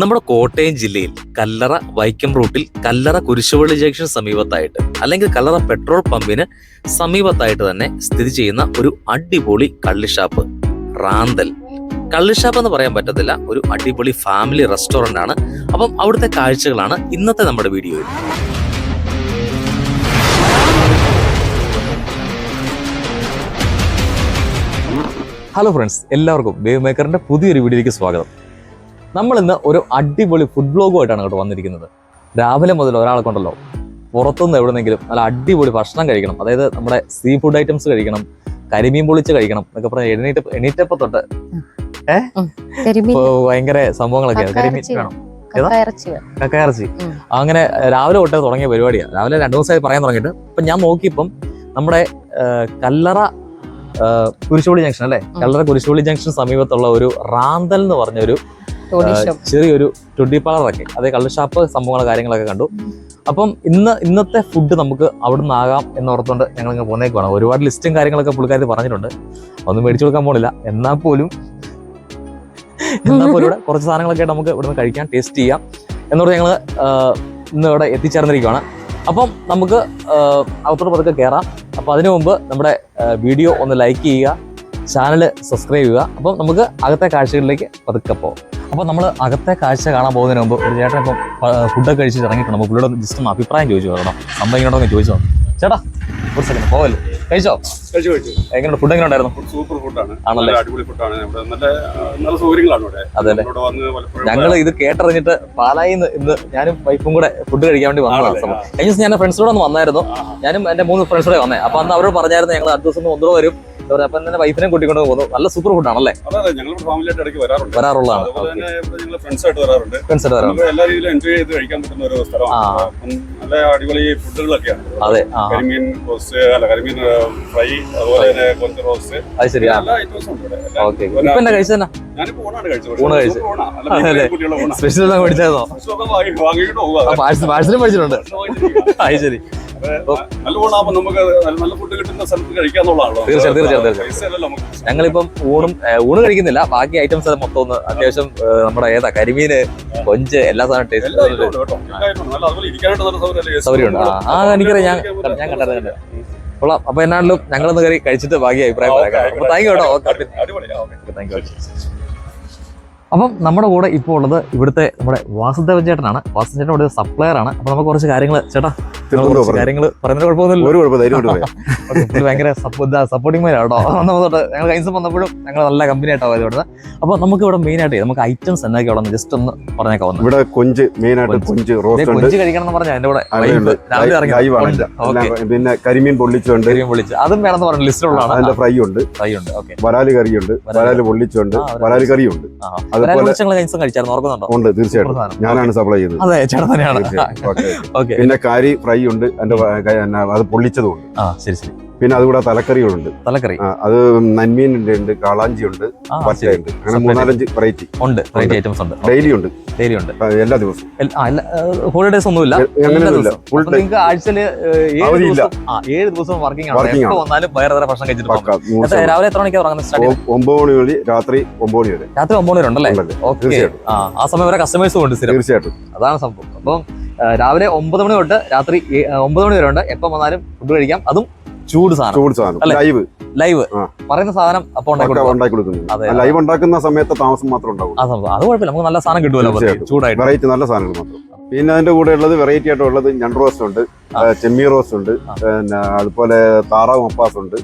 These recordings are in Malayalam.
നമ്മുടെ കോട്ടയം ജില്ലയിൽ കല്ലറ വൈക്കം റൂട്ടിൽ കല്ലറ കുരിശുപള്ളി ജംഗ്ഷൻ സമീപത്തായിട്ട് അല്ലെങ്കിൽ കല്ലറ പെട്രോൾ പമ്പിന് സമീപത്തായിട്ട് തന്നെ സ്ഥിതി ചെയ്യുന്ന ഒരു അടിപൊളി കള്ളിഷാപ്പ് റാന്തൽ. കള്ളിഷാപ്പ് എന്ന് പറയാൻ പറ്റത്തില്ല ഒരു അടിപൊളി ഫാമിലി റെസ്റ്റോറന്റ് ആണ്. അപ്പം അവിടുത്തെ കാഴ്ചകളാണ് ഇന്നത്തെ നമ്മുടെ വീഡിയോയിൽ. ഹലോ ഫ്രണ്ട്സ് എല്ലാവർക്കും വേവ് മേക്കറിന്റെ പുതിയൊരു വീഡിയോയിലേക്ക് സ്വാഗതം. നമ്മൾ ഇന്ന് ഒരു അടിപൊളി ഫുഡ് ബ്ലോഗുമായിട്ടാണ് കേട്ടോ വന്നിരിക്കുന്നത്. രാവിലെ മുതൽ ഒരാളെ കൊണ്ടല്ലോ പുറത്തുനിന്ന് എവിടെന്നെങ്കിലും നല്ല അടിപൊളി ഭക്ഷണം കഴിക്കണം. അതായത് നമ്മുടെ സീ ഫുഡ് ഐറ്റംസ് കഴിക്കണം കരിമീൻ പൊളിച്ച് കഴിക്കണം എന്നൊക്കെ പറഞ്ഞ എണീറ്റ് എണീറ്റപ്പോ തൊട്ട് ഭയങ്കര സംഭവങ്ങളൊക്കെ കരിമീൻ വേണം. കക്കയിറച്ചി അങ്ങനെ രാവിലെ തൊട്ടേ തുടങ്ങിയ പരിപാടിയാണ് രാവിലെ രണ്ടു ദിവസമായി പറയാൻ തുടങ്ങിയിട്ട്. ഇപ്പൊ ഞാൻ നോക്കിയപ്പം നമ്മുടെ കല്ലറ കുരിശോളി കുരിശുപള്ളി ജംഗ്ഷൻ അല്ലേ? കല്ലറ കുരിശുപള്ളി ജംഗ്ഷൻ സമീപത്തുള്ള ഒരു റാന്തൽ എന്ന് പറഞ്ഞ ഒരു. ചെറിയൊരു ട്വന്റി പാളറൊക്കെ അതേ കള്ള് ഷാപ്പ് സംഭവങ്ങൾ കാര്യങ്ങളൊക്കെ കണ്ടു. അപ്പം ഇന്ന് ഇന്നത്തെ ഫുഡ് നമുക്ക് അവിടെ നിന്ന് ആകാം എന്ന് ഞങ്ങൾ ഇങ്ങനെ പോകുന്നേക്കുവാണ് ഒരുപാട് ലിസ്റ്റും കാര്യങ്ങളൊക്കെ പുള്ളിക്കാരി പറഞ്ഞിട്ടുണ്ട്. ഒന്നും മേടിച്ചു കൊടുക്കാൻ പോണില്ല. എന്നാൽ പോലും എന്നാൽ പോലും ഇവിടെ കുറച്ച് സാധനങ്ങളൊക്കെ നമുക്ക് ഇവിടുന്ന് കഴിക്കാം ടേസ്റ്റ് ചെയ്യാം എന്നോട് ഞങ്ങൾ ഇന്ന് ഇവിടെ എത്തിച്ചേർന്നിരിക്കുകയാണ് അപ്പം നമുക്ക് അകത്തോട്ട് പതുക്കെ കയറാം അപ്പം അതിനു മുമ്പ് നമ്മുടെ വീഡിയോ ഒന്ന് ലൈക്ക് ചെയ്യുക ചാനൽ സബ്സ്ക്രൈബ് ചെയ്യുക. അപ്പം നമുക്ക് അകത്തെ കാഴ്ചകളിലേക്ക് പതുക്കെ പോകാം. അപ്പോൾ നമ്മൾ അകത്തെ കാഴ്ച കാണാൻ പോകുന്നതിന് മുമ്പ് ഒരു ചേട്ടൻ ഇപ്പം ഫുഡൊക്കെ കഴിച്ച് ഇറങ്ങിയിട്ടുണ്ട്. അപ്പോൾ പുള്ളിയോട് ജസ്റ്റ് ഒന്ന് അഭിപ്രായം ചോദിച്ചു കേട്ടോ. സംഭവം ഇങ്ങോട്ടൊന്ന് ചോദിച്ചു. ചേട്ടാ ഒരു സെക്കൻഡ് പോവല്ലേ? കഴിച്ചോ? കഴിച്ചു കഴിച്ചു. എങ്ങനെയുണ്ട്? ഫുഡ് എങ്ങനെ ഉണ്ടായിരുന്നു സൂപ്പർ ഫുഡാണ് ആണല്ലേ? അടിപൊളി ഫുഡാണ് ഇവിടെ നല്ല നല്ല സൗകര്യങ്ങളാണ് ഇവിടെ. അതെ ഇവിടെ വന്ന് പലപ്പോഴും ഞങ്ങൾ ഇത് കേട്ടറിഞ്ഞിട്ട് പാലായിന്ന് ഇന്ന് ഞാനും വൈഫും കൂടെ ഫുഡ് കഴിക്കാൻ വേണ്ടി വന്നതാണ് കഴിഞ്ഞ ദിവസം ഞാൻ ഫ്രണ്ട്സിനോട് ഒന്ന് വന്നായിരുന്നു. ഞാനും എന്റെ മൂന്ന് ഫ്രണ്ട്സോടെ വന്നേ. അപ്പൊ അന്ന് അവരോട് പറഞ്ഞായിരുന്നു ഞങ്ങൾ അടുത്ത ദിവസം ഒന്നുകൂടെ വരും. എന്താ അപ്പൊ എന്നെ വൈഫിനെ കൂട്ടിക്കൊണ്ട് പോകുന്നു. നല്ല സൂപ്പർ ഫുഡ് ആണല്ലേ? അതെ ഞങ്ങൾ ഫാമിലി ആയിട്ട് ഇടയ്ക്ക് വരാറുണ്ട്. വരാറുള്ളതാണ്. അതുപോലെ തന്നെ ഇവിടെ ഫ്രണ്ട്സ് ആയിട്ട് വരാറുണ്ട്. എല്ലാ രീതിയിലും എൻജോയ് ചെയ്ത് കഴിക്കാൻ പറ്റുന്ന ഒരു സ്ഥലമാണ്. നല്ല അടിപൊളി ഫുഡുകളൊക്കെയാണ് അതെ. കരിമീൻ റോസ്റ്റ് അല്ല കരിമീൻ ഫ്രൈ അതുപോലെ തന്നെ കൊഞ്ച് റോസ്റ്റ്. അത് ഇപ്പൊ കഴിച്ചത് ഊണ് കഴിച്ചു. സ്പെഷ്യൽ മേടിച്ചതോ പാഴ്സലും മേടിച്ചിട്ടുണ്ട്. അത് ശരി. നല്ല ഊണാകുമ്പോൾ നമുക്ക് നല്ല- ഫുഡ് കിട്ടുന്ന സ്ഥലത്ത് കഴിക്കാന്നുള്ളതാണല്ലോ. തീർച്ചയായും, തീർച്ചയായും. ഞങ്ങളിപ്പം ഊണും ഊണ് കഴിക്കുന്നില്ല. ബാക്കി ഐറ്റംസ് മൊത്തം ഒന്ന് അത്യാവശ്യം നമ്മുടെ ഏതാ കരിമീന് കൊഞ്ച് എല്ലാ സാധനം ടേസ്റ്റ്? സൗകര്യമുണ്ട് ആ, എനിക്കറിയാം ഞാൻ ഞാൻ കണ്ടത് കൊള്ളാം. അപ്പൊ എന്നാണല്ലോ ഞങ്ങളൊന്ന് കയറി കഴിച്ചിട്ട് ബാക്കി അഭിപ്രായം പറയാം. അപ്പൊ താങ്ക് യു കേട്ടോ. താങ്ക് യു അപ്പം നമ്മുടെ കൂടെ ഇപ്പോൾ ഉള്ളത് ഇവിടുത്തെ നമ്മുടെ വാസുദേവൻ ചേട്ടനാണ്. വാസുദേവൻ ചേട്ടൻ ഇവിടെ സപ്ലയർ ആണ്. അപ്പൊ നമുക്ക് കുറച്ച് കാര്യങ്ങൾ ചേട്ടാ പറഞ്ഞു. കുഴപ്പമൊന്നുമില്ല. ഭയങ്കര സപ്പോർട്ടിംഗ് തൊട്ട് ഞങ്ങൾ വന്നപ്പോഴും ഞങ്ങൾ നല്ല കമ്പനി ആയിട്ടാണ് ഇവിടുന്ന്. അപ്പൊ നമുക്ക് ഇവിടെ മെയിൻ ആയിട്ട് നമുക്ക് ഐറ്റംസ് എന്നൊക്കെ ഇവിടെ ജസ്റ്റ് ഒന്ന് പറഞ്ഞേക്കാം ഇവിടെ കൊഞ്ച് മെയിൻ ആയിട്ട് കൊഞ്ച്. റോസ്റ്റ് കൊഞ്ച് കഴിക്കണം എന്ന് പറഞ്ഞാൽ എന്റെ കൂടെ പിന്നെ കരിമീൻ പൊള്ളിച്ചുണ്ട്. വിളിച്ച് അതും വേണമെന്ന് പറഞ്ഞ ലിസ്റ്റിലുള്ളതാണ് അതിന്റെ ഫ്രൈ ഉണ്ട് ഫ്രൈ ഉണ്ട് ഓക്കെ. വരാൽ കറിയുണ്ട്. വരാൽ. പൊള്ളിച്ചുണ്ട്. വരാൽ കറിയുണ്ട്. അതുപോലെ കഴിച്ചായിരുന്നു? ഓർക്കുന്നുണ്ടോ? ഉണ്ട് തീർച്ചയായിട്ടും. ഞാനാണ് സപ്ലൈ ചെയ്തത്. അതെ ചേട്ടൻ തന്നെയാണ്. പിന്നെ കാരി ഫ്രൈ ഉണ്ട് എന്റെ വ- അത് പൊള്ളിച്ചതും ഉണ്ട് ആ ശരി ശരി. പിന്നെ അതുകൂടെ തലക്കറികളുണ്ട്. തലക്കറി. അത് നന്മീനുണ്ട് ഉണ്ട് കാളാഞ്ചി ഉണ്ട് പച്ചയുണ്ട്. അങ്ങനെ. മൂന്നാലഞ്ച് വെറൈറ്റി ഉണ്ട് വെറൈറ്റി ഐറ്റംസ് ഉണ്ട്. ഡെയിലി ഉണ്ട്. ഡെയിലി ഉണ്ട്. എല്ലാ ദിവസവും. ഹോളിഡേസ് ഒന്നുമില്ല. നിങ്ങൾക്ക് ആഴ്ചയിൽ ഏഴ് ദിവസം ആ ഏഴ് വർക്കിംഗ് ആണ്. വന്നാലും വേറെ വേറെ ഭക്ഷണം കഴിച്ചിട്ട് പോകാം. എത്ര- ശതമാനം. രാവിലെ എത്ര മണിക്കാണ് തുടങ്ങുന്നത് ഒമ്പത് മണി വഴി രാത്രി ഒമ്പത് മണി വരെ. രാത്രി ഒമ്പത് മണി വരെ ഉണ്ടല്ലേ? ഓക്കെ. ആ സമയം വരെ കസ്റ്റമേഴ്സും ഉണ്ട് തീർച്ചയായിട്ടും. അതാണ് സംഭവം. അപ്പം രാവിലെ ഒമ്പത് മണി തൊട്ട് രാത്രി ഒമ്പത് മണി വരെ ഉണ്ട്. എപ്പം വന്നാലും ഫുഡ് കഴിക്കാം. അതും ചൂട് സാധനം. ചൂട് സാധനം. ലൈവ്. ലൈവ്. പറയുന്ന സാധനം അപ്പൊ ഉണ്ടാക്കി പക്ക കൊടുക്കും. ഉണ്ടാക്കി കൊടുക്കുന്നത് അതെ, ആ ലൈവ് ഉണ്ടാക്കുന്ന സമയത്ത് താമസം മാത്രം ഉണ്ടാവും അത് കുഴപ്പമില്ല. നമുക്ക് നല്ല സാധനം കിട്ടുമല്ലോ ചൂടായിട്ട്. വെറൈറ്റി നല്ല സാധനങ്ങൾ മാത്രം. പിന്നെ അതിന്റെ കൂടെ ഉള്ളത് വെറൈറ്റി ആയിട്ട് ഉള്ളത് ഞണ്ട് റോസ്റ്റ് ഉണ്ട് ചെമ്മീ റോസ് റോസ്റ്റ് ഉണ്ട്. പിന്നെ അതുപോലെ താറാവ് മപ്പാസ് ഉണ്ട്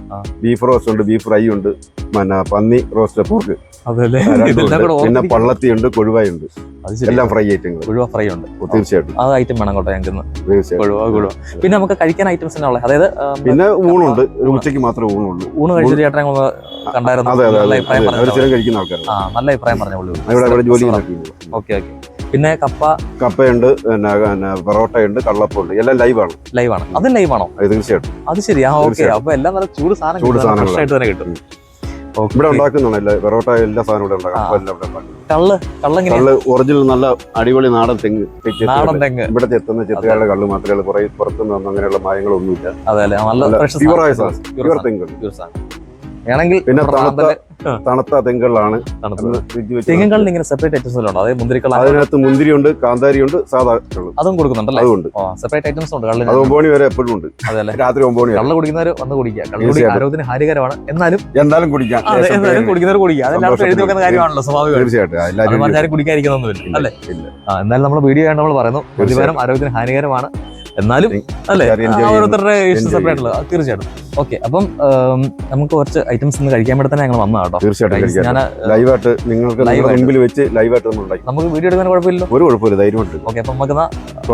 ബീഫ് റോസ്റ്റ് ഉണ്ട് ബീഫ് ഫ്രൈ ഉണ്ട് പിന്നെ പന്നി റോസ്റ്റ് പോർക്ക് പിന്നെ പള്ളത്തി ഉണ്ട് കൊഴുവായി ഉണ്ട്. എല്ലാം ഫ്രൈ ഐറ്റങ്ങൾ കൊഴുവ ഫ്രൈ ഉണ്ട്. തീർച്ചയായിട്ടും. ആ ഐറ്റം വേണം കേട്ടോ ഞങ്ങൾക്ക് ഇന്ന്. കൊഴുവ കൊഴുവ. പിന്നെ നമുക്ക് കഴിക്കാൻ ഐറ്റംസ് തന്നെ ഉള്ളത്. അതായത് പിന്നെ ഊണുണ്ട്. ഒരു ഉച്ചയ്ക്ക് മാത്രമേ ഊണുള്ളൂ. ഊണ് കഴിച്ചിട്ട് ചേട്ടൻ കണ്ടായിരുന്നു? നല്ല അഭിപ്രായം പറഞ്ഞു നല്ല അഭിപ്രായം പറഞ്ഞു ഇവിടെ ജോലി ഓക്കെ ഓക്കെ. പിന്നെ കപ്പ കപ്പയുണ്ട് പിന്നെ പൊറോട്ടയുണ്ട് കള്ളപ്പുണ്ട് എല്ലാം ലൈവാണ് ലൈവ് ആണ്. അത് ലൈവ് ആണോ? അത് തീർച്ചയായിട്ടും. അത് ശരി. ആ ഓക്കെ അപ്പൊ എല്ലാം നല്ല ചൂട് സാധനം ചൂട് സാധനം തന്നെ കിട്ടും. ഇവിടെ ഉണ്ടാക്കുന്നതാണ് പൊറോട്ട എല്ലാ സാധനവും ഇവിടെ ഉണ്ടാക്കും. കള്ള് കള്ളെങ്ങനെ കള്ള് ഒറിജിനൽ നല്ല അടിപൊളി നാടൻ തെങ്ങ്. നാടൻ തെങ്ങ്. ഇവിടെ ചെത്തുന്ന ചെത്തുകാരുടെ കള്ള് മാത്രമേ പുറ പുറത്തുനിന്ന് വന്ന അങ്ങനെയുള്ള മായങ്ങളൊന്നുമില്ല. അതെ അല്ലേ? നല്ല ആയ സാധനം. പ്യൂർ തെങ്ങ്. പ്യൂർ സാധനം. വേണമെങ്കിൽ പിന്നെ തണുത്ത തണുത്ത തെങ്കളിലാണ് തെങ്ങിൻകളിൽ ഇങ്ങനെ സെപ്പറേറ്റ് ഐറ്റംസ് ഉണ്ടോ അതായത് മുന്തിരിക്കള അതിനകത്ത് മുന്തിരിയുണ്ട് കാന്താരിയുണ്ട് സാധാ ഉള്ളു അതും കൊടുക്കുന്നുണ്ടല്ലേ? അതുകൊണ്ട് സെപ്പറേറ്റ് ഐറ്റംസ് ഉണ്ട് കള്ളിന്. ഒമ്പത് മണി വരെ എപ്പോഴും ഉണ്ട്. അല്ലേ രാത്രി ഒമ്പത് മണി കള്ള കുടിക്കുന്നവർ വന്ന് കുടിക്കുക. കള്ളുകുടി കുടി ആരോഗ്യത്തിന് ഹാനികരമാണ്. എന്നാലും എന്തായാലും കുടിക്കാം. പേര് കുടിക്കുന്നവർ കുടിക്കുക. അതെല്ലാം എഴുതി വെക്കുന്ന കാര്യമാണല്ലോ സ്വാഭാവികമായിട്ട്. കുടിക്കാതിരിക്കുന്നൊന്നുമില്ല. അല്ലേ? എന്നാലും നമ്മൾ വീഡിയോ ആയിട്ട് നമ്മൾ പറയുന്നു മദ്യപാനം ആരോഗ്യത്തിന് ഹാനികരമാണ്. എന്നാലും അല്ലേ. ഓരോരുത്തരുടെ സെപ്പറേറ്റ് ഉള്ളത് തീർച്ചയായിട്ടും. ഓക്കെ അപ്പം നമുക്ക് കുറച്ച് ഐറ്റംസ് ഇന്ന് കഴിക്കാൻ വേണ്ടി തന്നെ ഞങ്ങൾ വന്നതാ കേട്ടോ. തീർച്ചയായിട്ടും ഞാൻ ലൈവായിട്ട് നിങ്ങൾക്ക് മുമ്പിൽ വെച്ച് ലൈവായിട്ട് നമ്മൾ നമുക്ക് വീഡിയോ എടുക്കാൻ ഒരു കുഴപ്പമില്ല ധൈര്യമുണ്ട്. ഓക്കെ അപ്പം നമുക്ക്.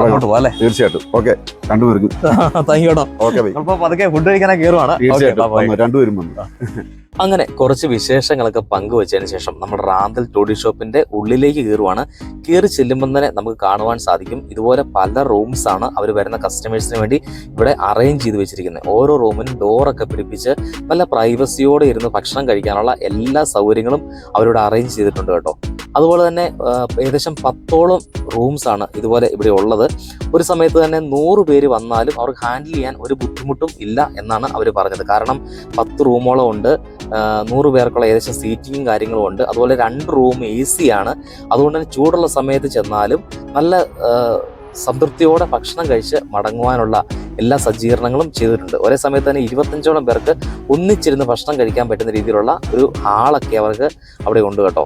അങ്ങോട്ട് അല്ലേ? തീർച്ചയായിട്ടും. ഓക്കെ രണ്ടുപേർക്കും. താങ്ക് യു കേട്ടോ. ഓക്കെ ബൈ പതുക്കെ ഫുഡ് കഴിക്കാനൊക്കെ കയറുവാണ് തീർച്ചയായിട്ടും. രണ്ടുപേരും വന്നു. അങ്ങനെ കുറച്ച് വിശേഷങ്ങളൊക്കെ പങ്കുവച്ചതിന് ശേഷം നമ്മൾ റാന്തൽ ടോഡി ഷോപ്പിന്റെ ഉള്ളിലേക്ക് കയറുവാണ്. കയറി ചെല്ലുമ്പോൾ തന്നെ നമുക്ക് കാണുവാൻ സാധിക്കും. ഇതുപോലെ പല റൂംസ് ആണ് അവർ വരുന്ന കസ്റ്റമേഴ്സിന് വേണ്ടി ഇവിടെ അറേഞ്ച് ചെയ്ത് വെച്ചിരിക്കുന്നത്. ഓരോ റൂമിനും ഡോറൊക്കെ പിടിപ്പിച്ച് നല്ല പ്രൈവസിയോടെ ഇരുന്ന് ഭക്ഷണം കഴിക്കാനുള്ള എല്ലാ സൗകര്യങ്ങളും അവരിവിടെ അറേഞ്ച് ചെയ്തിട്ടുണ്ട് കേട്ടോ. അതുപോലെ തന്നെ ഏകദേശം പത്തോളം റൂംസ് ആണ് ഇതുപോലെ ഇവിടെ ഉള്ളത്. ഒരു സമയത്ത് തന്നെ നൂറ് പേര് വന്നാലും അവർക്ക് ഹാൻഡിൽ ചെയ്യാൻ ഒരു ബുദ്ധിമുട്ടും ഇല്ല എന്നാണ് അവർ പറഞ്ഞത്. കാരണം പത്ത് റൂമോളം ഉണ്ട്. നൂറ് പേർക്കുള്ള ഏകദേശം സീറ്റിങ്ങും കാര്യങ്ങളും ഉണ്ട്. അതുപോലെ രണ്ട് റൂം എ സി ആണ്. അതുകൊണ്ട് തന്നെ ചൂടുള്ള സമയത്ത് ചെന്നാലും നല്ല സംതൃപ്തിയോടെ ഭക്ഷണം കഴിച്ച് മടങ്ങുവാനുള്ള എല്ലാ സജ്ജീകരണങ്ങളും ചെയ്തിട്ടുണ്ട്. ഒരേ സമയത്ത് തന്നെ ഇരുപത്തഞ്ചോളം പേർക്ക് ഒന്നിച്ചിരുന്ന് ഭക്ഷണം കഴിക്കാൻ പറ്റുന്ന രീതിയിലുള്ള ഒരു ഹാളൊക്കെ അവർക്ക് അവിടെ ഉണ്ട് കേട്ടോ.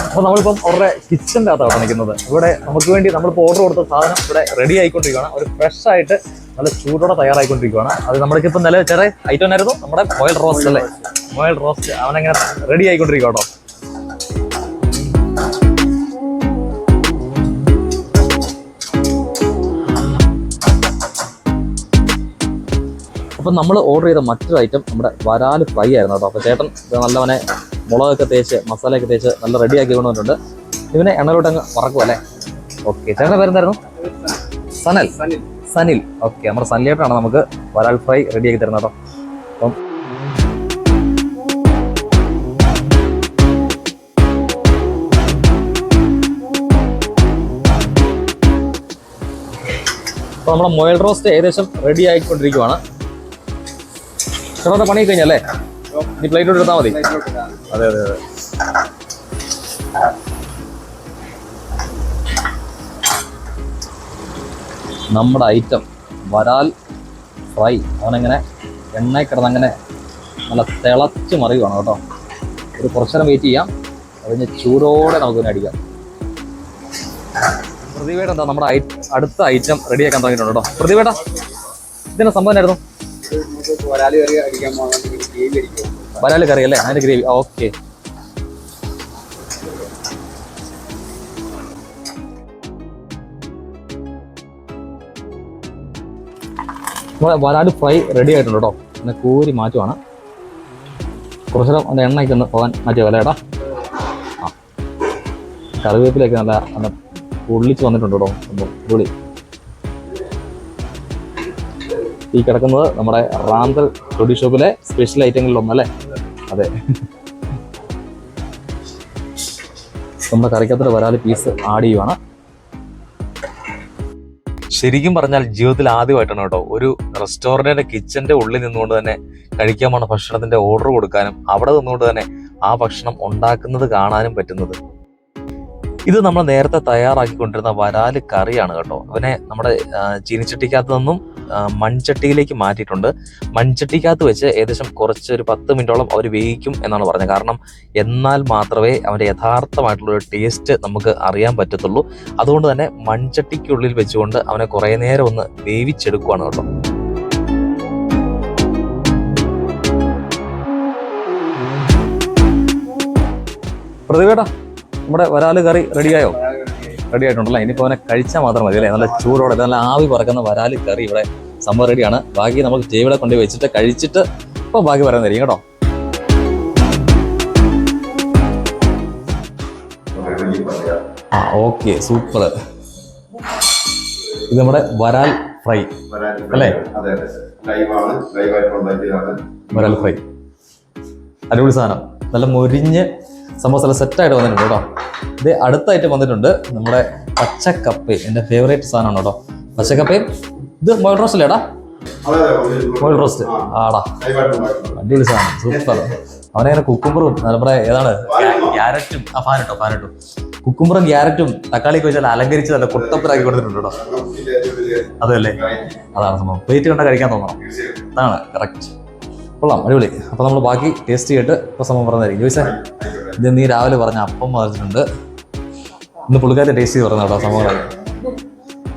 അപ്പോൾ നമ്മളിപ്പം അവരുടെ കിച്ചന്റെ അകത്താണ് നിൽക്കുന്നത്. ഇവിടെ നമുക്ക് വേണ്ടി നമ്മളിപ്പോൾ ഓർഡർ കൊടുത്ത സാധനം ഇവിടെ റെഡി ആയിക്കൊണ്ടിരിക്കുകയാണ്. ഒരു ഫ്രഷ് ആയിട്ട് നല്ല ചൂടോടെ തയ്യാറായിക്കൊണ്ടിരിക്കുകയാണ്. അത് നമ്മൾക്ക് ഇപ്പം നില ചെറിയ ഐറ്റം ആയിരുന്നു നമ്മുടെ മോയൽ റോസ്റ്റ് അല്ലേ? മോയൽ റോസ്റ്റ് അവനങ്ങനെ റെഡി ആയിക്കൊണ്ടിരിക്കുക അപ്പം നമ്മൾ ഓർഡർ ചെയ്ത മറ്റൊരു ഐറ്റം നമ്മുടെ വരാൽ ഫ്രൈ ആയിരുന്നു കേട്ടോ. അപ്പോൾ ചേട്ടൻ നല്ലവനെ മുളകൊക്കെ തേച്ച് മസാലയൊക്കെ തേച്ച് നല്ല റെഡി ആക്കി കൊണ്ടുവന്നിട്ടുണ്ട്. ഇവനെ എണ്ണയിലോട്ട് അങ്ങ് വറക്കും അല്ലേ? ഓക്കെ ചേട്ടന്റെ പേരെന്തായിരുന്നു? സനൽ. സനിൽ. ഓക്കെ നമ്മുടെ സനിലേട്ടാണ് നമുക്ക് വരാൽ ഫ്രൈ റെഡി ആക്കി തരുന്നത് കേട്ടോ. അപ്പം അപ്പോൾ നമ്മുടെ മൊയൽ റോസ്റ്റ് ഏകദേശം റെഡി ആയിക്കൊണ്ടിരിക്കുവാണ്. ചേട്ടാ പണി കഴിഞ്ഞല്ലേ? നീ പ്ലേറ്റ് എടുത്താൽ മതി. അതെ അതെ അതെ. നമ്മുടെ ഐറ്റം വരാൽ ഫ്രൈ അവനങ്ങനെ എണ്ണ കിടന്നങ്ങനെ നല്ല തിളച്ച് മറിയുവാണ് കേട്ടോ. ഒരു കുറച്ചു നേരം വെയിറ്റ് ചെയ്യാം. അതിന് ചൂടോടെ നമുക്ക് അടിക്കാം. പ്രതിവേട്ട എന്താ നമ്മുടെ അടുത്ത ഐറ്റം റെഡിയാക്കാൻ തുടങ്ങിയിട്ടുണ്ട് കേട്ടോ. പ്രതിവേട്ട ഇതിന്റെ സംഭവം എന്നായിരുന്നു? വരാൽ കറി അല്ലേ അതിന്റെ ഗ്രേവി. ഓക്കെ. നമ്മുടെ വരാൽ ഫ്രൈ റെഡി ആയിട്ടുണ്ട് കേട്ടോ. പിന്നെ കോരി മാറ്റുവാണ്. കുറച്ചു നേരം അതിന്റെ എണ്ണയ്ക്ക് ഒന്ന് പോകാൻ മാറ്റിയ വില ആ. കറിവേപ്പിലൊക്കെ നല്ല നല്ല പൊള്ളിച്ച് വന്നിട്ടുണ്ട് കേട്ടോ. സംഭവം ഈ കിടക്കുന്നത് നമ്മുടെ റാന്തൽ ടൊഡി ഷോപ്പിലെ സ്പെഷ്യൽ ഐറ്റങ്ങളിൽ ഒന്നല്ലേ? അതെ. നമ്മുടെ കറിക്കകത്തിൽ വരാൽ പീസ് ആഡ് ചെയ്യുവാണ്. ശരിക്കും പറഞ്ഞാൽ ജീവിതത്തിൽ ആദ്യമായിട്ടാണ് കേട്ടോ. ഒരു റെസ്റ്റോറന്റിന്റെ കിച്ചന്റെ ഉള്ളിൽ നിന്നുകൊണ്ട് തന്നെ കഴിക്കാൻ പോണ ഭക്ഷണത്തിന്റെ ഓർഡർ കൊടുക്കാനും അവിടെ നിന്നുകൊണ്ട് തന്നെ ആ ഭക്ഷണം ഉണ്ടാക്കുന്നത് കാണാനും പറ്റുന്നത്. ഇത് നമ്മൾ നേരത്തെ തയ്യാറാക്കിക്കൊണ്ടിരുന്ന വരാൽ കറിയാണ് കേട്ടോ. അവനെ നമ്മുടെ ചീനിച്ചട്ടിക്കകത്ത് നിന്നും മൺചട്ടിയിലേക്ക് മാറ്റിയിട്ടുണ്ട്. മൺചട്ടിക്കകത്ത് വെച്ച് ഏകദേശം കുറച്ച് ഒരു പത്ത് മിനിറ്റോളം അവർ വേവിക്കും എന്നാണ് പറഞ്ഞത്. കാരണം എന്നാൽ മാത്രമേ അവന്റെ യഥാർത്ഥമായിട്ടുള്ള ഒരു ടേസ്റ്റ് നമുക്ക് അറിയാൻ പറ്റത്തുള്ളൂ. അതുകൊണ്ട് തന്നെ മൺചട്ടിക്കുള്ളിൽ വെച്ചുകൊണ്ട് അവനെ കുറേ നേരം ഒന്ന് വേവിച്ചെടുക്കുവാണ് കേട്ടോ. പ്രതിവേട്ടാ നമ്മുടെ വരാൽ കറി റെഡിയായോ റെഡി ആയിട്ടുണ്ടല്ലോ ഇനിയിപ്പോൾ അവനെ കഴിച്ചാൽ മാത്രം മതി അല്ലേ? നല്ല ചൂടോടെ നല്ല ആവി പറക്കുന്ന വരാലി കറി ഇവിടെ സംഭവം റെഡിയാണ്. ബാക്കി നമുക്ക് ടേബിളെ കൊണ്ട് വെച്ചിട്ട് കഴിച്ചിട്ട് ഇപ്പോൾ ബാക്കി പറയുന്നതായിരിക്കും കേട്ടോ? ആ ഓക്കെ സൂപ്പർ. ഇത് നമ്മുടെ വരാൽ ഫ്രൈ അല്ലേ? വരാൽ ഫ്രൈ. അടിപൊളി സാധനം. നല്ല മൊരിഞ്ഞ് സംഭവം നല്ല സെറ്റായിട്ട് വന്നിട്ടുണ്ട് കേട്ടോ? ഇത് അടുത്തായിട്ട് വന്നിട്ടുണ്ട്. നമ്മുടെ പച്ചക്കപ്പയും എന്റെ ഫേവറേറ്റ് സാധനമാണ് കേട്ടോ. പച്ചക്കപ്പയും ഇത് മൊയൽ റോസ്റ്റ് അല്ലേടാ മോയിൽ റോസ്റ്റ് ആടാ. അടിപൊളി സാധനം സൂപ്പർ അവനങ്ങനെ കുക്കുമ്പറും നമ്മുടെ ഏതാണ്? ക്യാരറ്റും. ആ ഫാനട്ടോ ഫാനട്ടോ കുക്കുമ്പറും ക്യാരറ്റും തക്കാളിയൊക്കെ വെച്ചാൽ അലങ്കരിച്ച് നല്ല കുട്ടപ്പനാക്കി കൊടുത്തിട്ടുണ്ട് കേട്ടോ. അതല്ലേ? അതാണ് സംഭവം. പ്ലേറ്റ് കണ്ടാൽ കഴിക്കാൻ തോന്നണം. അതാണ് കറക്റ്റ് കൊള്ളാം അടിപൊളി. അപ്പോൾ നമ്മൾ ബാക്കി ടേസ്റ്റ് ചെയ്തിട്ട് ഇപ്പോൾ സംഭവം പറഞ്ഞതായിരിക്കും. ചോദിച്ചാൽ ഇത് നീ രാവിലെ പറഞ്ഞ അപ്പം പറഞ്ഞിട്ടുണ്ട്. ഇന്ന് പുള്ളിക്കാരെ ടേസ്റ്റ് ചെയ്ത് പറഞ്ഞു കേട്ടോ സംഭവങ്ങളൊക്കെ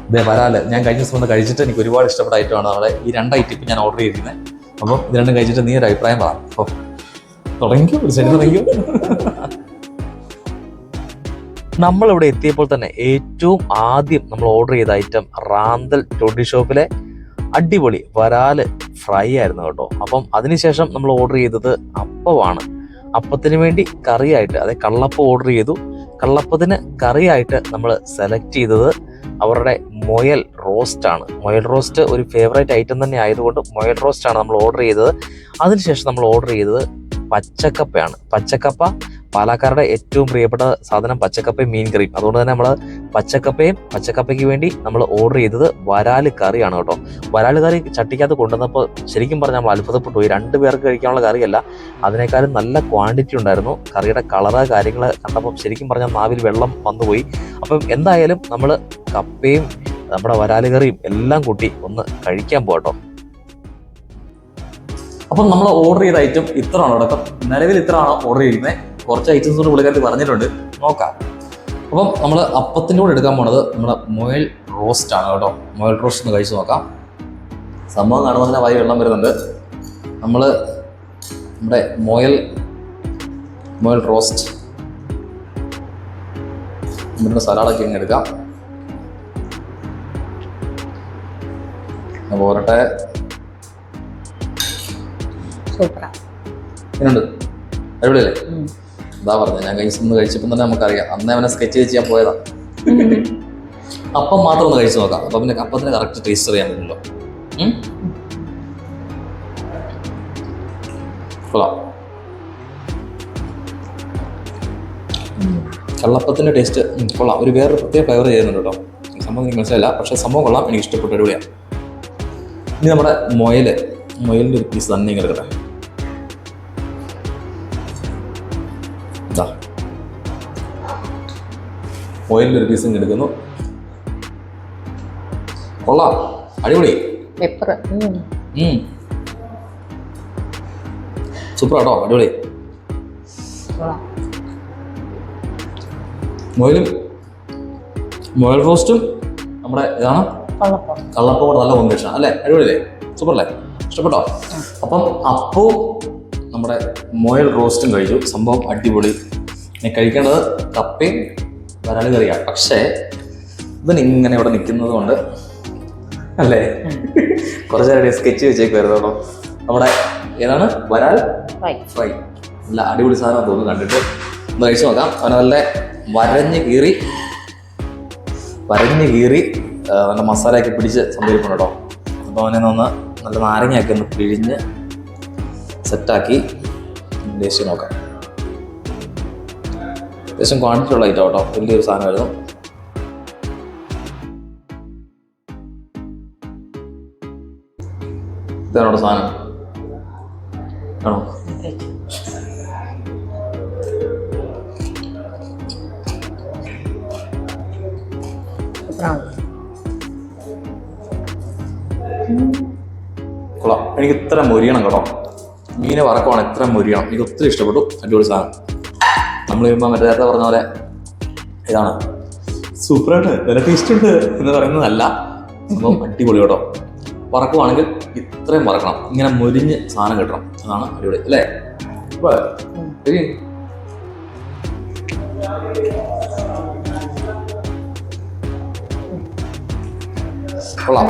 ഇതേ വരാൽ. ഞാൻ കഴിഞ്ഞ ദിവസം ഒന്ന് കഴിച്ചിട്ട് എനിക്ക് ഒരുപാട് ഇഷ്ടപ്പെട്ട ഐറ്റമാണ് അവിടെ ഈ രണ്ട് ഐറ്റം ഞാൻ ഓർഡർ ചെയ്തിരിക്കുന്നത് അപ്പം ഇത് രണ്ടും കഴിച്ചിട്ട് നീ ഒരു അഭിപ്രായം പറ. അപ്പോൾ തുടങ്ങിക്കോ ഒരു ശരി തുടങ്ങിക്കോ. നമ്മളിവിടെ എത്തിയപ്പോൾ തന്നെ ഏറ്റവും ആദ്യം നമ്മൾ ഓർഡർ ചെയ്ത ഐറ്റം റാന്തൽ ടോഡി ഷോപ്പിലെ അടിപൊളി വരാൽ ഫ്രൈ ആയിരുന്നു കേട്ടോ. അപ്പം അതിനുശേഷം നമ്മൾ ഓർഡർ ചെയ്തത് അപ്പമാണ്. അപ്പത്തിന് വേണ്ടി കറിയായിട്ട് അതായത് കള്ളപ്പം ഓർഡർ ചെയ്തു. കള്ളപ്പത്തിന് കറിയായിട്ട് നമ്മൾ സെലക്ട് ചെയ്തത് അവരുടെ മൊയൽ റോസ്റ്റ് ആണ്. മൊയൽ റോസ്റ്റ് ഒരു ഫേവറേറ്റ് ഐറ്റം തന്നെ ആയതുകൊണ്ട് മൊയൽ റോസ്റ്റ് ആണ് നമ്മൾ ഓർഡർ ചെയ്തത്. അതിനുശേഷം നമ്മൾ ഓർഡർ ചെയ്തത് പച്ചക്കപ്പയാണ്. പച്ചക്കപ്പ പാലക്കാരുടെ ഏറ്റവും പ്രിയപ്പെട്ട സാധനം പച്ചക്കപ്പയും മീൻ കറിയും. അതുകൊണ്ട് തന്നെ നമ്മൾ പച്ചക്കപ്പയും പച്ചക്കപ്പയ്ക്ക് വേണ്ടി നമ്മൾ ഓർഡർ ചെയ്തത് വരാൽ കറിയാണ് കേട്ടോ. വരാൽ കറി ചട്ടിക്കകത്ത് കൊണ്ടുവന്നപ്പോൾ ശരിക്കും പറഞ്ഞാൽ നമ്മൾ അത്ഭുതപ്പെട്ടു. പോയി രണ്ട് പേർക്ക് കഴിക്കാനുള്ള കറിയല്ല. അതിനേക്കാളും നല്ല ക്വാണ്ടിറ്റി ഉണ്ടായിരുന്നു. കറിയുടെ കളറ് കാര്യങ്ങൾ കണ്ടപ്പോൾ ശരിക്കും പറഞ്ഞാൽ നാവിൽ വെള്ളം വന്നുപോയി. അപ്പം എന്തായാലും നമ്മൾ കപ്പയും നമ്മുടെ വരാൽ കറിയും എല്ലാം കൂട്ടി ഒന്ന് കഴിക്കാൻ പോകട്ടോ അപ്പം നമ്മൾ ഓർഡർ ചെയ്ത ഐറ്റം ഇത്രയാണ് അടക്കം നിലവിൽ ഇത്രയാണ് ഓർഡർ ചെയ്യുന്നത് കുറച്ച് ഐറ്റംസ് കൂടെ പുള്ളിക്കാരി പറഞ്ഞിട്ടുണ്ട്. നോക്കാം. അപ്പം നമ്മൾ അപ്പത്തിന്റെ കൂടെ എടുക്കാൻ പോണത് നമ്മുടെ മൊയൽ റോസ്റ്റ് ആണ് കേട്ടോ. മൊയൽ റോസ്റ്റ് ഒന്ന് കഴിച്ച് നോക്കാം. സംഭവം കാണുമ്പോൾ തന്നെ വായി വെള്ളം വരുന്നുണ്ട്. നമ്മൾ നമ്മുടെ മൊയൽ മൊയൽ റോസ്റ്റ് നമ്മുടെ സലാഡൊക്കെ ഇങ്ങനെ എടുക്കാം. പോരട്ടെ സൂപ്പറാ. അടിപൊളിയല്ലേ? ഇതാ പറഞ്ഞത് ഞാൻ കഴിച്ചു ഒന്ന് കഴിച്ചപ്പോൾ തന്നെ നമുക്കറിയാം. അന്ന് അവനെ സ്കെച്ച് ചെയ്യാൻ പോയതാ. അപ്പം മാത്രം ഒന്ന് കഴിച്ചു നോക്കാം. അപ്പം പിന്നെ അപ്പത്തിന് കറക്റ്റ് ടേസ്റ്റ് അറിയാൻ പറ്റുമല്ലോ കള്ളപ്പത്തിന്റെ കൊള്ളാം. കള്ളപ്പത്തിന്റെ ടേസ്റ്റ് കൊള്ളാം. ഒരു വേറൊരു പ്രത്യേക ഫ്ലേവർ ചെയ്യുന്നുണ്ട് കേട്ടോ. സംഭവം എനിക്ക് മനസ്സിലായില്ല. പക്ഷേ സംഭവം കൊള്ളാം. എനിക്ക് ഇഷ്ടപ്പെട്ട അടിപൊളിയാണ് ഇനി നമ്മുടെ മൊയൽ മൊയലിന്റെ ഒരു പീസ് തന്നെ ഇങ്ങനെ എടുക്കട്ടെ ഓയിലിന്റെ ഒരു പീസും എടുക്കുന്നു കൊള്ളാം. അടിപൊളി. പെപ്പർ. സൂപ്പർ ആട്ടോ. അടിപൊളി. മൊയിലും മൊയൽ റോസ്റ്റും നമ്മുടെ ഇതാണ് കള്ളപ്പോ നല്ല കോമ്പിനേഷൻ അല്ലേ? അടിപൊളിയല്ലേ? സൂപ്പർ അല്ലേ? ഇഷ്ടപ്പെട്ടോ? അപ്പം അപ്പോ നമ്മുടെ മൊയൽ റോസ്റ്റും കഴിച്ചു. സംഭവം അടിപൊളി. കഴിക്കേണ്ടത് കപ്പയും വരാളി കറിയാണ് പക്ഷേ ഇവൻ ഇങ്ങനെ ഇവിടെ നിൽക്കുന്നത് കൊണ്ട് അല്ലേ? കുറച്ച് നേരം സ്കെച്ച് വെച്ചേക്കുമായിരുന്നോ നമ്മുടെ ഏതാണ്? വരാൽ? ഫ്രൈ. ഫ്രൈ. നല്ല അടിപൊളി സാധനം തോന്നുന്നു കണ്ടിട്ട്. ഒന്ന് കഴിച്ചു നോക്കാം. അവനെ നല്ല വരഞ്ഞ് കീറി വരഞ്ഞ് കീറി നല്ല മസാലയൊക്കെ പിടിച്ച് സംഭവിക്കണം കേട്ടോ. അപ്പോൾ അവനെ ഒന്ന് നല്ല നാരങ്ങയൊക്കെ ഒന്ന് പിഴിഞ്ഞ് സെറ്റാക്കി ടേസ്റ്റ് നോക്കാം. അത്യാവശ്യം ക്വാണ്ടിറ്റി ഉള്ള ഐറ്റം കേട്ടോ. വലിയൊരു സാധനമായിരുന്നു. ഇതാണോ സാധനം. ആണോ? കൊള്ളാം. എനിക്ക് ഇത്ര മൊരിയണം കേട്ടോ. മീനെ വറക്കുവാണ് ഇത്ര മൊരിയണം. എനിക്ക് ഒത്തിരി ഇഷ്ടപ്പെട്ടു. അടിപൊളി സാധനം. നമ്മൾ കഴിയുമ്പോൾ മറ്റേ നേരത്തെ പറഞ്ഞ പോലെ ഇതാണ്. സൂപ്പറാണ് നല്ല ടേസ്റ്റ് ഉണ്ട് എന്ന് പറയുന്നതല്ല. സംഭവം അടിപൊളി കേട്ടോ. വറക്കുവാണെങ്കിൽ ഇത്രയും വറക്കണം. ഇങ്ങനെ മൊരിഞ്ഞ് സാധനം കിട്ടണം. അതാണ് അടിപൊളി അല്ലേ. കൊള്ളാം.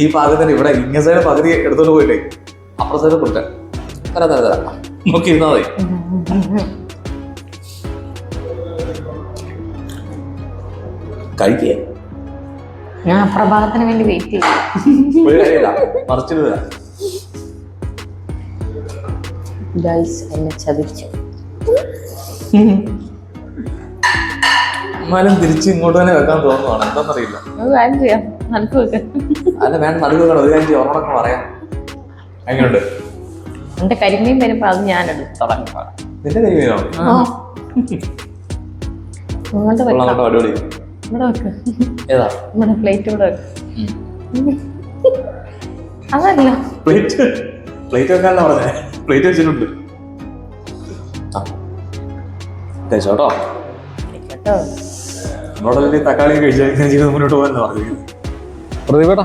ഈ പാകത്തിന് ഇവിടെ ഇങ്ങ സൈഡ് പകുതി എടുത്തോണ്ട് പോയിട്ടേ. അപ്പുറ സൈഡ് കൊടുക്കാൻ തരാം തരാം തരാം നോക്കിയിരുന്നാ മതി ഞാൻ പ്രഭാതത്തിന് വേണ്ടി വെയിറ്റ് ചെയ്യും. മറിച്ചിട്ട് തരാം ഗൈസ് എന്നെ ചതിച്ചു. എന്നാലും തിരിച്ച് ഇങ്ങോട്ട് തന്നെ വെക്കാൻ തോന്നുവാണ്. എന്താണെന്നറിയില്ല വെക്ക് അല്ല വേണ്ട നടുവ് ഒരു കാര്യം ഓർമ്മ പറയാം. എങ്ങനെയുണ്ട് എന്റെ കരിമീൻ വരുമ്പോ അത് ഞാൻ എടുത്ത് തുടങ്ങി. നിന്റെ കൈ വേണോ നിങ്ങളുടെ അടിപൊളി ഇവിടെ വെക്ക്. ഏതാ? നമ്മുടെ പ്ലേറ്റ് ഇവിടെ വെക്ക്. അതല്ല. പ്ലേറ്റ് പ്ലേറ്റ് വെക്കാനല്ല പറഞ്ഞേ. പ്ലേറ്റ് വെച്ചിട്ടുണ്ട്. കഴിച്ചോട്ടോ? കേട്ടോ നമ്മളോടല്ലേ തക്കാളി കഴിച്ചാൽ മുന്നോട്ട് പോകാൻ പറഞ്ഞു പ്രതിഭേട്ടാ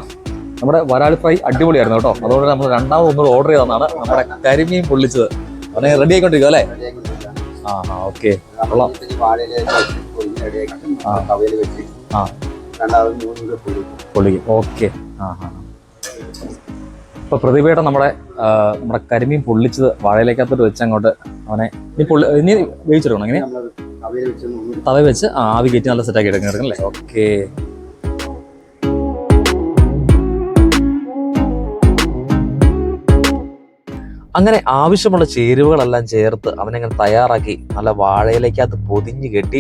നമ്മുടെ വരാൽ ഫ്രൈ അടിപൊളിയായിരുന്നു കേട്ടോ. അതുകൊണ്ട് നമ്മൾ രണ്ടാമത് ഒന്നുകൂടെ ഓർഡർ ചെയ്തതാണ്. നമ്മുടെ കരിമീൻ പൊള്ളിച്ചത്. അവനെ റെഡി ആയിക്കൊണ്ടിരിക്കും അല്ലേ? ആ ആ ഓക്കെ കൊള്ളാം. ആ. പൊള്ളിക്കും. ഓക്കെ ആ ആ ഇപ്പൊ പ്രതിഭയുടെ നമ്മുടെ നമ്മുടെ കരിമീൻ പൊള്ളിച്ചത് വാഴയിലേക്കകത്തോട്ട് വെച്ച് അങ്ങോട്ട് അവനെ ഇനി പൊള്ളി ഇനി വേവിച്ചെടുക്കണം എങ്ങനെ തവ വെച്ച് ആവി കയറ്റി നല്ല സെറ്റാക്കി എടുക്കണം അല്ലേ? ഓക്കെ അങ്ങനെ ആവശ്യമുള്ള ചേരുവകളെല്ലാം ചേർത്ത് അവനങ്ങനെ തയ്യാറാക്കി നല്ല വാഴയിലേക്കകത്ത് പൊതിഞ്ഞ് കെട്ടി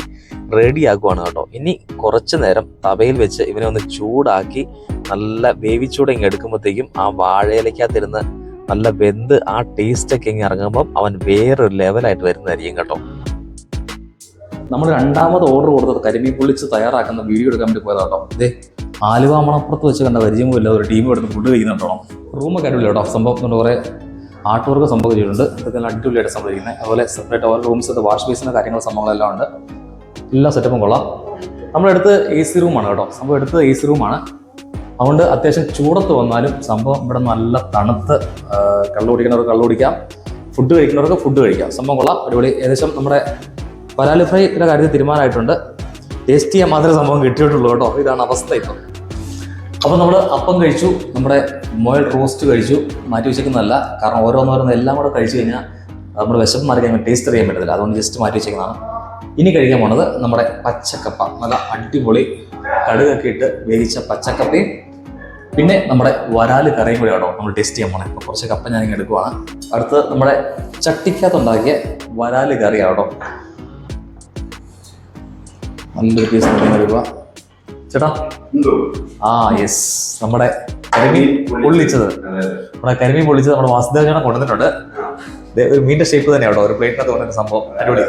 റെഡിയാക്കുവാണ് കേട്ടോ. ഇനി കുറച്ച് നേരം തവയിൽ വെച്ച് ഇവനെ ഒന്ന് ചൂടാക്കി നല്ല വേവിച്ചൂടെ ഇങ്ങ് എടുക്കുമ്പോഴത്തേക്കും ആ വാഴയിലേക്കകത്തിരുന്ന് നല്ല വെന്ത് ആ ടേസ്റ്റൊക്കെ ഇങ്ങ് ഇറങ്ങുമ്പം അവൻ വേറൊരു ലെവലായിട്ട് വരുന്നതായിരിക്കും കേട്ടോ. നമ്മൾ രണ്ടാമത് ഓർഡർ കൊടുത്തത് കരിമീൻ പൊള്ളിച്ച് തയ്യാറാക്കുന്ന വീഡിയോ എടുക്കാൻ വേണ്ടി പോയതാ കേട്ടോ. ഇതേ ആലുവ മണപ്പുറത്ത് വെച്ച് കണ്ട പരിചയമില്ല ഒരു ടീം എടുത്ത് ഫുഡ് കഴിക്കുന്നുണ്ടോ? റൂമൊക്കെ അടിപൊളി കേട്ടോ. സംഭവം കൊണ്ട് കുറേ ആർട്ട് വർക്ക് സംഭവം ചെയ്തിട്ടുണ്ട്. അതൊക്കെ നല്ല അടിപൊളിയായിട്ട് സംഭവിക്കുന്നത് അതുപോലെ സെപ്പറേറ്റ് ഓരോ റൂംസ് വാഷ് ബേസിന്റെ കാര്യങ്ങൾ സംഭവങ്ങളെല്ലാം ഉണ്ട്. എല്ലാ സെറ്റപ്പും കൊള്ളാം. നമ്മളെടുത്ത് എ സി റൂമാണ് കേട്ടോ. സംഭവം എടുത്തത് എ സി റൂമാണ് അതുകൊണ്ട് അത്യാവശ്യം ചൂടത്ത് വന്നാലും സംഭവം ഇവിടെ നല്ല തണുത്ത് കള്ളു കുടിക്കുന്നവർക്ക് കള്ളു കുടിക്കാം. ഫുഡ് കഴിക്കുന്നവർക്ക് ഫുഡ് കഴിക്കാം. സംഭവം കൊള്ളാം. അടിപൊളി. ഏകദേശം നമ്മുടെ പരാലി ഫ്രൈയുടെ കാര്യത്തിൽ തീരുമാനമായിട്ടുണ്ട്. ടേസ്റ്റ് ചെയ്യാൻ മാത്രമേ സംഭവം കിട്ടിയിട്ടുള്ളൂ കേട്ടോ. ഇതാണ് അവസ്ഥ ഇപ്പം. അപ്പോൾ നമ്മൾ അപ്പം കഴിച്ചു നമ്മുടെ മൊയൽ റോസ്റ്റ് കഴിച്ചു. മാറ്റി വെച്ചേക്കുന്നതല്ല കാരണം ഓരോന്നോരോന്ന് എല്ലാം കൂടെ കഴിച്ചു കഴിഞ്ഞാൽ നമ്മുടെ വിശപ്പ് മാറി കഴിഞ്ഞാൽ ടേസ്റ്റ് അറിയാൻ പറ്റത്തില്ല. അതുകൊണ്ട് ജസ്റ്റ് മാറ്റി വെച്ചേക്കുന്നതാണ്. ഇനി കഴിക്കാൻ പോണത് നമ്മുടെ പച്ചക്കപ്പ. നല്ല അടിപൊളി കടുകൊക്കെ ഇട്ട് വേവിച്ച പച്ചക്കപ്പയും പിന്നെ നമ്മുടെ വരാൽ കറിയും കൂടി ആണോ നമ്മൾ ടേസ്റ്റ് ചെയ്യാൻ പോണേ. അപ്പോൾ കുറച്ച് കപ്പ ഞാൻ ഇങ്ങനെ എടുക്കുവാണ്. അടുത്ത് നമ്മുടെ ചട്ടിക്കകത്തുണ്ടാക്കിയ വരാൽ കറിയാണ് ആണോ. നല്ലൊരു പീസ് എടുക്കുക ചേട്ടാ? ആ യെസ് നമ്മുടെ കരിമീൻ പൊള്ളിച്ചത്. നമ്മുടെ കരിമീൻ പൊള്ളിച്ചത് നമ്മുടെ വാസുദേവജനം കൊണ്ടുവന്നിട്ടുണ്ട്. ദേ ഒരു മീന്റെ ഷേപ്പ് തന്നെ കേട്ടോ. ഒരു പ്ലേറ്റിനകത്ത് കൊണ്ടുവന്ന സംഭവം. അടിപൊളി.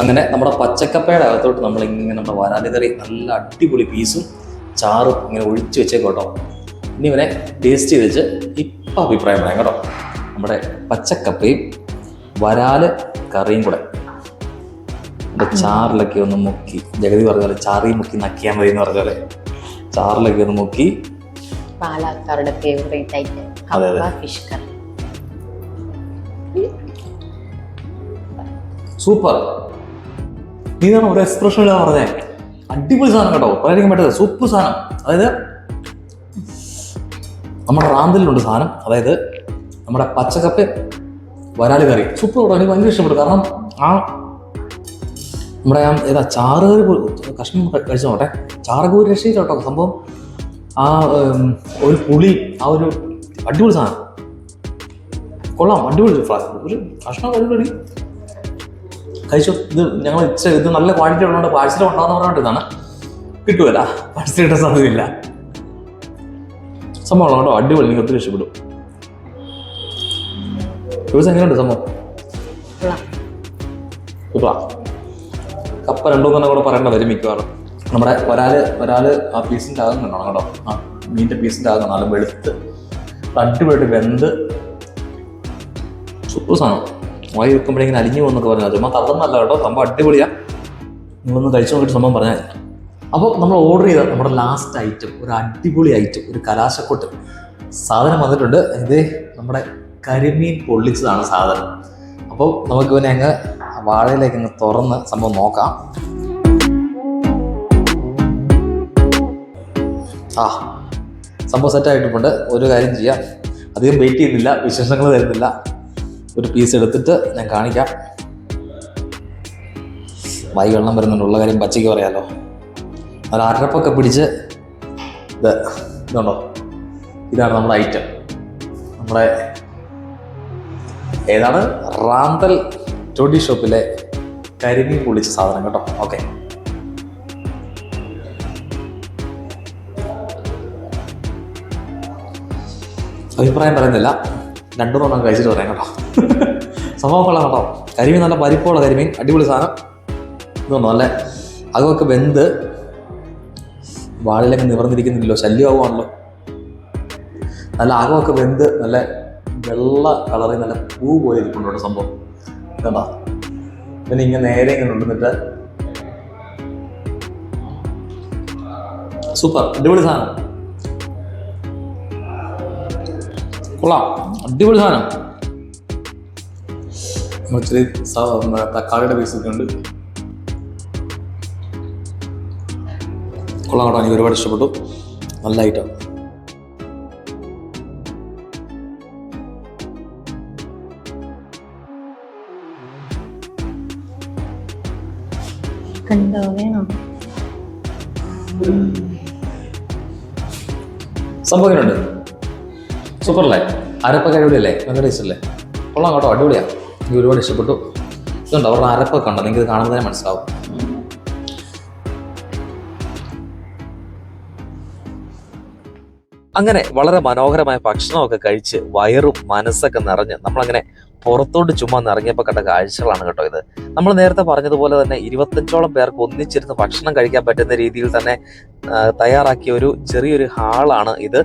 അങ്ങനെ നമ്മുടെ പച്ചക്കപ്പയുടെ അകത്തോട്ട് നമ്മൾ ഇങ്ങനെ നമ്മുടെ വരാലി കറി നല്ല അടിപൊളി പീസും ചാറും ഇങ്ങനെ ഒഴിച്ചു വെച്ചേക്കോട്ടോ കേട്ടോ. ഇനി ഇവനെ ടേസ്റ്റ് ചെയ്ത് വെച്ച് ഇപ്പം അഭിപ്രായം പറയാം കേട്ടോ. നമ്മുടെ പച്ചക്കപ്പയും വരാൽ കറിയും കൂടെ. ചാറിലൊക്കെ ഒന്ന് മുക്കി. ജഗതി പറഞ്ഞ പോലെ ചാറി മുക്കി നക്കിയാൽ മതി എന്ന് പറഞ്ഞ പോലെ. ചാറിലൊക്കെ ഒന്ന് മുക്കി. പാലക്കാരുടെ ഫേവറേറ്റ് ഐറ്റം അതെ, അതെ. Fish curry super. നീ ഇതാണ് ഒരു എക്സ്പ്രഷൻ ഇടാൻ പറഞ്ഞേ. അടിപൊളി സാധനം കേട്ടോ. പറയാതിരിക്കാൻ പറ്റത് സൂപ്പർ സാധനം. അതായത് നമ്മുടെ റാന്തലിലുണ്ട് സാധനം. അതായത് നമ്മുടെ പച്ചക്കപ്പ് വരാൽ കറി. സൂപ്പർ കേട്ടോ. എനിക്ക് ഭയങ്കര ഇഷ്ടപ്പെട്ടു. കാരണം ആ നമ്മുടെ ആ ഏതാ ചാറ് കറി പോലും- കഷ്ണം കഴിച്ചു നോട്ടെ ചാറൊക്കെ ഒരു രക്ഷയില്ല കേട്ടോ സംഭവം ആ ഒരു പുളി ആ ഒരു അടിപൊളി സാധനം. കൊള്ളാം അടിപൊളി ഒരു കഷ്ണം കഴിപ്പൊടി കഴിച്ചു. ഇത് ഞങ്ങൾ ഇത് നല്ല ക്വാളിറ്റി ഉള്ളതുകൊണ്ട് പാഴ്സൽ ഉണ്ടാകുന്ന പറഞ്ഞിട്ട് ഇതാണ്. കിട്ടുമല്ല പാഴ്സൽ കിട്ടാൻ സാധ്യതയില്ല. സംഭവം കേട്ടോ അടിപൊളി എനിക്ക് ഒത്തിരി ഇഷ്ടപ്പെടും ദിവസം എങ്ങനെയുണ്ട് സംഭവം? കൊള്ളാം. കപ്പ രണ്ടു മൂന്നെണ്ണം കൂടെ പറയേണ്ട വരും മിക്കവാറും. നമ്മുടെ ഒരാൾ ഒരാൾ ആ പീസിന്റെ ആകും കണ്ടോണം കേട്ടോ. ആ മീനിന്റെ പീസിന്റെ ആകും നല്ല വെളുത്ത് അടിപൊളിയായിട്ട് വെന്ത്. സാധനം. വായി വെക്കുമ്പോഴേക്കും അലിഞ്ഞു പോകുന്നൊക്കെ പറഞ്ഞാൽ ചുമ്മാ തള്ളന്നല്ല കേട്ടോ. സംഭവം അടിപൊളിയാ. നിങ്ങളൊന്ന് കഴിച്ചു നോക്കിയിട്ട് സംഭവം പറഞ്ഞാൽ. അപ്പോൾ നമ്മൾ ഓർഡർ ചെയ്ത നമ്മുടെ ലാസ്റ്റ് ഐറ്റം ഒരു അടിപൊളി ഐറ്റം ഒരു കലാശക്കൊട്ട് സാധനം വന്നിട്ടുണ്ട്. ഇത് നമ്മുടെ കരിമീൻ പൊള്ളിച്ചതാണ് സാധനം. അപ്പോൾ നമുക്ക് പിന്നെ അങ്ങ് വാഴയിലേക്ക് അങ്ങ് തുറന്ന് സംഭവം നോക്കാം. ആ സംഭവം സെറ്റായിട്ടുണ്ട് ഒരു കാര്യം ചെയ്യാം. അധികം വെയിറ്റ് ചെയ്യുന്നില്ല വിശേഷങ്ങൾ തരുന്നില്ല. ഒരു പീസ് എടുത്തിട്ട് ഞാൻ കാണിക്കാം. വായി വെള്ളം വരുന്നുണ്ട്? ഉള്ള കാര്യം പച്ചയ്ക്ക് പറയാമല്ലോ അത് അരപ്പൊക്കെ പിടിച്ച് ഇത് ഇതുണ്ടോ? ഇതാണ് നമ്മുടെ ഐറ്റം നമ്മുടെ ഏതാണ്? റാന്തൽ ചോട്ടി ഷോപ്പിലെ കരിമീൻ പൊളിച്ച സാധനം കേട്ടോ. ഓക്കെ. അഭിപ്രായം പറയുന്നില്ല. രണ്ടു തവണ കഴിച്ചിട്ട് പറയാം കേട്ടോ. സംഭവം കൊള്ളാം കേട്ടോ. കരിമീൻ നല്ല പരിപ്പുള്ള കരിമീൻ അടിപൊളി സാധനം. ഇതൊന്നും അല്ലേ? അകമൊക്കെ വെന്ത് വാളിലൊക്കെ നിവർന്നിരിക്കുന്നില്ലല്ലോ ശല്യമാകുവാണല്ലോ നല്ല അകമൊക്കെ വെന്ത് നല്ല വെള്ള കളറിൽ നല്ല പൂ പോലെ ഇരിക്കുന്നുണ്ടോ സംഭവം. കണ്ടാ പിന്നെ ഇങ്ങനെ നേരെ ഇങ്ങനെ ഉണ്ടെന്നിട്ട് സൂപ്പർ അടിപൊളി സാധനം. കൊള്ളാം അടിപൊളി സാധനം. ഇച്ചിരി തക്കാളിയുടെ പീസ് ഒക്കെ ഉണ്ട്. കൊള്ളാം കേട്ടോ എനിക്ക് ഒരുപാട് ഇഷ്ടപ്പെട്ടു. നല്ല ഐറ്റം കണ്ടോ വേണോ എങ്ങനെയുണ്ട് സൂപ്പറല്ലേ? അരപ്പൊക്കെ അടിപൊളിയല്ലേ നല്ല ടേസ്റ്റ് അല്ലേ കൊള്ളാം കേട്ടോ അടിപൊളിയാ. എനിക്ക് ഒരുപാട് ഇഷ്ടപ്പെട്ടു. ഇതുണ്ട്? അവരുടെ അരപ്പൊക്കെ ഉണ്ട് നിങ്ങൾക്ക് ഇത് കാണുമ്പോൾ തന്നെ മനസ്സിലാവും. അങ്ങനെ വളരെ മനോഹരമായ ഭക്ഷണമൊക്കെ കഴിച്ച് വയറും മനസ്സൊക്കെ നിറഞ്ഞ് നമ്മളങ്ങനെ പുറത്തോട്ട് ചുമ്മാ നിറങ്ങിയപ്പോൾ കണ്ട കാഴ്ചകളാണ് കേട്ടോ ഇത്. നമ്മൾ നേരത്തെ പറഞ്ഞതുപോലെ തന്നെ ഇരുപത്തഞ്ചോളം പേർക്ക് ഒന്നിച്ചിരുന്ന് ഭക്ഷണം കഴിക്കാൻ പറ്റുന്ന രീതിയിൽ തന്നെ തയ്യാറാക്കിയ ഒരു ചെറിയൊരു ഹാളാണ് ഇത്.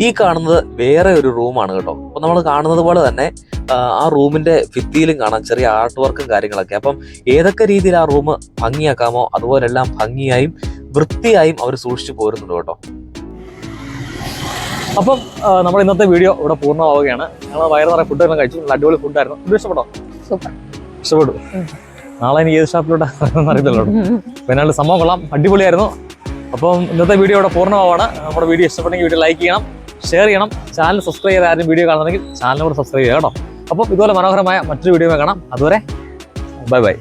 ഈ കാണുന്നത് വേറെ ഒരു റൂമാണ് കേട്ടോ. അപ്പൊ നമ്മൾ കാണുന്നത് പോലെ തന്നെ ആ, ആ റൂമിന്റെ ഭിത്തിയിലും കാണാം ചെറിയ ആർട്ട് വർക്കും കാര്യങ്ങളൊക്കെ. അപ്പം ഏതൊക്കെ രീതിയിൽ ആ റൂം ഭംഗിയാക്കാമോ അതുപോലെല്ലാം ഭംഗിയായും വൃത്തിയായും അവർ സൂക്ഷിച്ചു പോരുന്നുണ്ട് കേട്ടോ. അപ്പം നമ്മൾ ഇന്നത്തെ വീഡിയോ ഇവിടെ പൂർണമാവുകയാണ്. ഞങ്ങൾ വയറ് നിറയെ ഫുഡ് എല്ലാം കഴിച്ചു. നല്ല അടിപൊളി ഫുഡായിരുന്നു ഫുഡ് ഇഷ്ടപ്പെട്ടോ? സൂപ്പർ. ഇഷ്ടപ്പെട്ടു. നാളെ ഇനി ഏത് ഷാപ്പിലൂടെ അറിയത്തില്ലോ പിന്നെ സംഭവം കൊള്ളാം. അടിപൊളിയായിരുന്നു. അപ്പം ഇന്നത്തെ വീഡിയോ ഇവിടെ പൂർണമാവാണ്. നമ്മുടെ വീഡിയോ ഇഷ്ടപ്പെട്ടെങ്കിൽ വീഡിയോ ലൈക്ക് ചെയ്യണം ഷെയർ ചെയ്യണം. ചാനൽ സബ്സ്ക്രൈബ് ചെയ്ത് ആരും വീഡിയോ കാണുന്നെങ്കിൽ ചാനൽ കൂടെ സബ്സ്ക്രൈബ് ചെയ്യാം കേട്ടോ. അപ്പം ഇതുപോലെ മനോഹരമായ മറ്റൊരു വീഡിയോ കാണാം. അതുവരെ ബൈ ബൈ